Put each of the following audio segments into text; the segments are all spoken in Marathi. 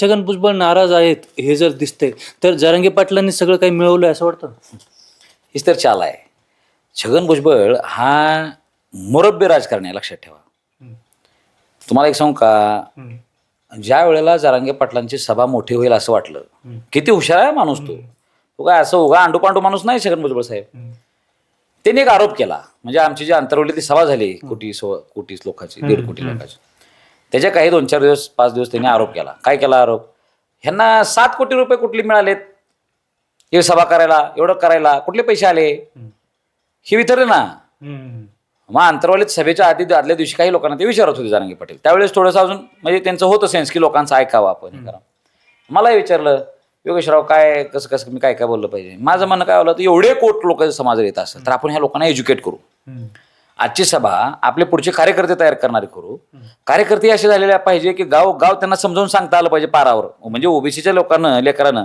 छगन भुजबळ नाराज आहेत हे जर दिसतंय तर जरांगे पाटलांनी सगळं काही मिळवलंय असं वाटतं? हीच तर चाल आहे. छगन भुजबळ हा मुरब्बे राजकारणी आहे लक्षात ठेवा. तुम्हाला एक सांगू का? ज्या वेळेला जरांगे पाटलांची सभा मोठी होईल असं वाटलं किती हुशार आहे माणूस तो. तो काय असं उगा अंडू पांडू माणूस नाही छगन भुजबळ साहेब. त्यांनी एक आरोप केला म्हणजे आमची जी आंतरवलीतली सभा झाली कोटी सो कोटी लोकांची दीड कोटी लोकांची. त्याच्या काही दोन चार दिवस पाच दिवस त्यांनी आरोप केला. काय केला आरोप? ह्यांना सात कोटी रुपये कुठले मिळालेत? हे सभा करायला एवढं करायला कुठले पैसे आले? हे विचारले ना. मग अंतरवालीत सभेच्या आधी आदल्या दिवशी काही लोकांना ते विचारत होते जारांगे पाटील. त्यावेळेस थोडंसं अजून म्हणजे त्यांचं होतं सेन्स की लोकांचं ऐकावं आपण करावं. मलाही विचारलं योगेशराव काय कसं कसं मी काय काय बोललं पाहिजे? माझं म्हणणं काय होलं तर एवढे कोट लोक समाज येत असेल तर आपण ह्या लोकांना एज्युकेट करू. आजची सभा आपले पुढचे कार्यकर्ते तयार करणारे करू. कार्यकर्ते असे झालेले पाहिजे की गाव गाव त्यांना समजावून सांगता आलं पाहिजे पारावर. म्हणजे ओबीसीच्या लोकांना लेकरानं.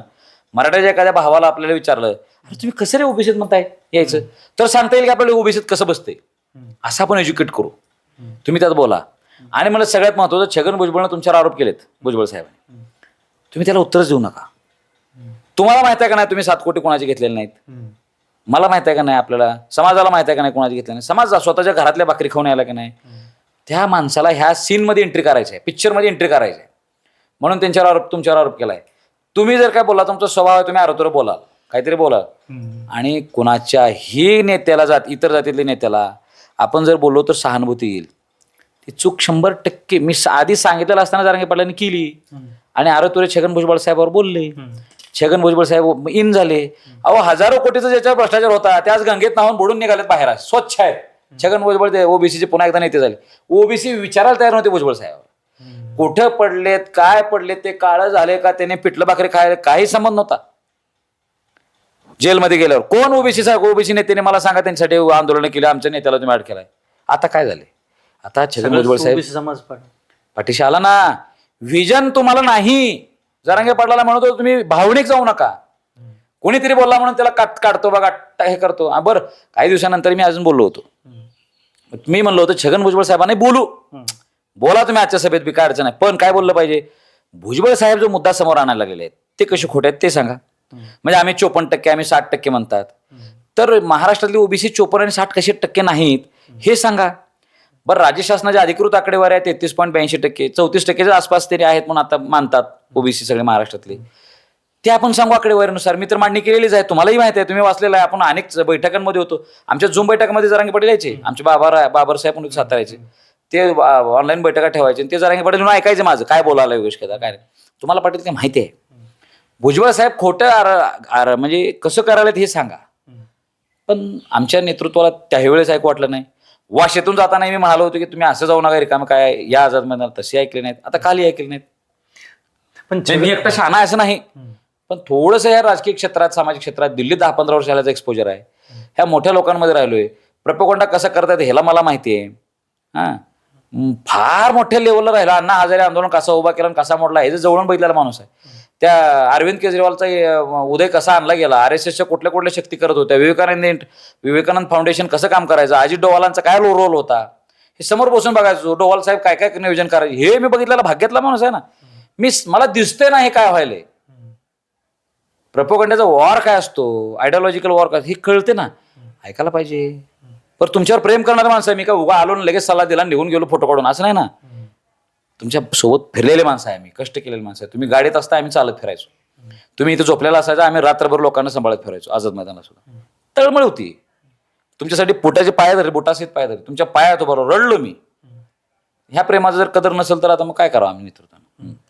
मराठ्याच्या एखाद्या भावाला आपल्याला विचारलं अरे तुम्ही कसं रे ओबीसीत म्हणताय? यायचं. तर सांगता येईल की आपल्याला ओबीसीत कसं बसतंय. असं आपण एज्युकेट करू. तुम्ही त्यात बोला. आणि मला सगळ्यात महत्वाचं छगन भुजबळनं तुमच्यावर आरोप केलेत भुजबळ साहेबांनी. तुम्ही त्याला उत्तरच देऊ नका. तुम्हाला माहिती आहे का नाही तुम्ही सात कोटी कोणाचे घेतलेले नाहीत? मला माहीत आहे का नाही आपल्याला? समाजाला माहीत आहे का नाही कोणाचे घेतले नाही? समाज स्वतःच्या घरातल्या भाकरी खाऊन यायला का नाही? त्या माणसाला ह्या सीनमध्ये एंट्री करायची आहे. पिक्चरमध्ये एंट्री करायची आहे. म्हणून त्यांच्यावर आरोप तुमच्यावर आरोप केलाय. तुम्ही जर काय बोला तुमचा स्वभाव आहे तुम्ही आरोतर बोलाल. काहीतरी बोलाल. आणि कोणाच्याही नेत्याला जात इतर जातीतल्या नेत्याला आपण जर बोललो तर सहानुभूती येईल. ती चूक शंभर टक्के मी आधी सांगितलेलं असताना जारंगे पाटलांनी केली. आणि आरोतुरे छगन भुजबळ साहेबावर बोलले. छगन भुजबळ साहेब इन झाले. अहो हजारो कोटीचा ज्याच्यावर भ्रष्टाचार होता त्याच गंगेत नाहून बुडून निघालेत बाहेर. स्वच्छ आहेत. छगन भुजबळ ते ओबीसीचे पुन्हा एकदा नेते झाले. ओबीसी विचारायला तयार नव्हते भुजबळ साहेब. कुठं पडलेत काय पडलेत ते काळं झाले का त्याने पिठलं भाकरी खायला काही संबंध नव्हता. जेलमध्ये गेल्यावर. कोण ओबीसी साहेब ओबीसी नेत्याने मला सांगा त्यांच्यासाठी आंदोलन केले आमच्या नेत्याला तुम्ही अट केलाय. आता काय झाले आता छगन भुजबळ साहेब समाज पाठीशी आला ना. विजन तुम्हाला नाही. जरांगे पाटलाला म्हणतो तुम्ही भावनिक जाऊ नका. कोणीतरी बोलला म्हणून त्याला काट काढतो बघा हे करतो. बरं काही दिवसानंतर मी अजून बोललो होतो. मी म्हणलो होतो छगन भुजबळ साहेबांनी बोलू. बोला तुम्ही आजच्या सभेत बी काय अडचण नाही पण काय बोललं पाहिजे? भुजबळ साहेब जो मुद्दा समोर आणायला लागलेले आहेत ते कसे खोटे आहेत ते सांगा. म्हणजे आम्ही चोपन्न टक्के आम्ही साठ टक्के म्हणतात. तर महाराष्ट्रातली ओबीसी चोपन्न आणि साठ कसे टक्के नाहीत हे सांगा. बरं राज्य शासनाच्या अधिकृत आकडेवारी आहे तेहतीस पॉईंट ब्याऐंशी टक्के चौतीस टक्केच्या आसपास तरी आहेत म्हणून आता मानतात ओबीसी सगळे महाराष्ट्रातले. ते आपण सांगू आकडेवारीनुसार. मी तर मांडणी केलेलीच आहे. तुम्हालाही माहिती आहे तुम्ही वाचलेलं आहे. आपण अनेक बैठकांमध्ये होतो. आमच्या झूम बैठकामध्ये जरांगे पटेल यायचे. आमचे बाबा बाबर साहेब म्हणून सातारायचे ते ऑनलाईन बैठका ठेवायचे आणि ते जरांगे पटेल म्हणून ऐकायचे माझं. काय बोलायला योगेश केदार काय तुम्हाला पाटील ते माहिती आहे? भुजबळ साहेब खोटं म्हणजे कसं करायला हे सांगा. पण आमच्या नेतृत्वाला त्यावेळेस ऐकू वाटलं नाही. वाशेतून जाताना मी म्हणालो होतो की तुम्ही असं जाऊ नका रिकामं काय या आझाद मैदानात तसे ऐकले नाहीत. आता कालही ऐकले नाहीत. पण म्हणजे मी एकटा शहाणा आहे असं नाही. पण थोडंसं या राजकीय क्षेत्रात सामाजिक क्षेत्रात दिल्लीत दहा पंधरा वर्ष आल्याचं एक्सपोजर आहे. ह्या मोठ्या लोकांमध्ये राहिलोय. प्रपोगंडा कसं करतात ह्याला मला माहिती आहे. हा? फार मोठ्या लेवलला राहिला. अण्णा हजारे आंदोलन कसा उभा केला आणि कसा मोडला हे जे जवळून बघितलेला माणूस आहे. त्या अरविंद केजरीवालचा उदय कसा आणला गेला आर एस एसच्या कुठल्या कुठल्या शक्ती करत होत्या विवेकानंद विवेकानंद फाउंडेशन कसं काम करायचं अजित डोवालांचा काय रोल होता हे समोर बसून बघायचो डोवाल साहेब काय काय नियोजन करायचं हे मी बघितलेला भाग्यातला माणूस आहे ना. मी मला दिसतंय ना हे काय व्हायला प्रपोगंड्याचा वॉर काय असतो आयडिओलॉजिकल वॉर काय हे कळते ना. ऐकायला पाहिजे. पर तुमच्यावर प्रेम करणारा माणसं मी काय उगा आलो लगेच सल्ला दिला निघून गेलो फोटो काढून असं नाही ना. तुमच्यासोबत फिरलेले माणसं आहे आम्ही कष्ट केलेले माणसं आहे. तुम्ही गाडीत असता आम्ही चालत फिरायचो. तुम्ही इथे झोपलेला असायचा आम्ही रात्रभर लोकांना सांभाळत फिरायचो आझाद मैदानात सुद्धा. तळमळ होती. तुमच्यासाठी पोटाचे पाय धरले बोटासहित पाय धरले. तुमच्या पाया तो बरोबर रडलो मी. ह्या प्रेमाचं जर कदर नसेल तर आता मग काय करावं आम्ही नेतृत्वानं?